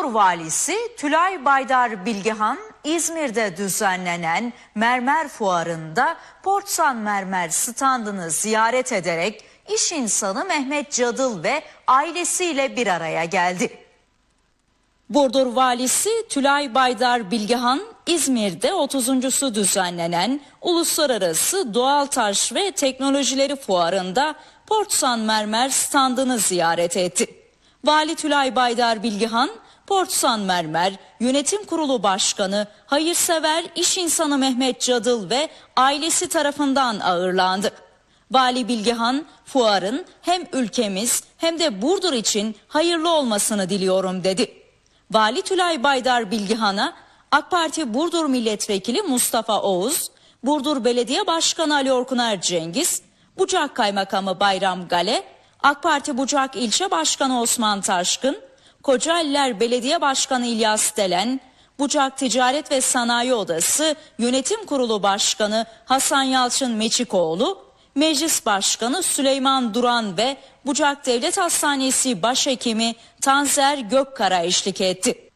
Burdur valisi Tülay Baydar Bilgehan İzmir'de düzenlenen mermer fuarında Portsan mermer standını ziyaret ederek iş insanı Mehmet Cadıl ve ailesiyle bir araya geldi. Burdur valisi Tülay Baydar Bilgehan İzmir'de 30.sü düzenlenen Uluslararası Doğal Taş ve Teknolojileri Fuarı'nda Portsan Mermer standını ziyaret etti. Vali Tülay Baydar Bilgehan, Portsan Mermer Yönetim Kurulu Başkanı, hayırsever iş insanı Mehmet Cadıl ve ailesi tarafından ağırlandı. Vali Bilgehan, fuarın hem ülkemiz hem de Burdur için hayırlı olmasını diliyorum dedi. Vali Tülay Baydar Bilgihan'a AK Parti Burdur Milletvekili Mustafa Oğuz, Burdur Belediye Başkanı Ali Orkuner Cengiz, Bucak Kaymakamı Bayram Gale, AK Parti Bucak İlçe Başkanı Osman Taşkın, Kocaeliler Belediye Başkanı İlyas Delen, Bucak Ticaret ve Sanayi Odası Yönetim Kurulu Başkanı Hasan Yalçın Meçikoğlu, Meclis Başkanı Süleyman Duran ve Bucak Devlet Hastanesi Başhekimi Tanzer Gökkara eşlik etti.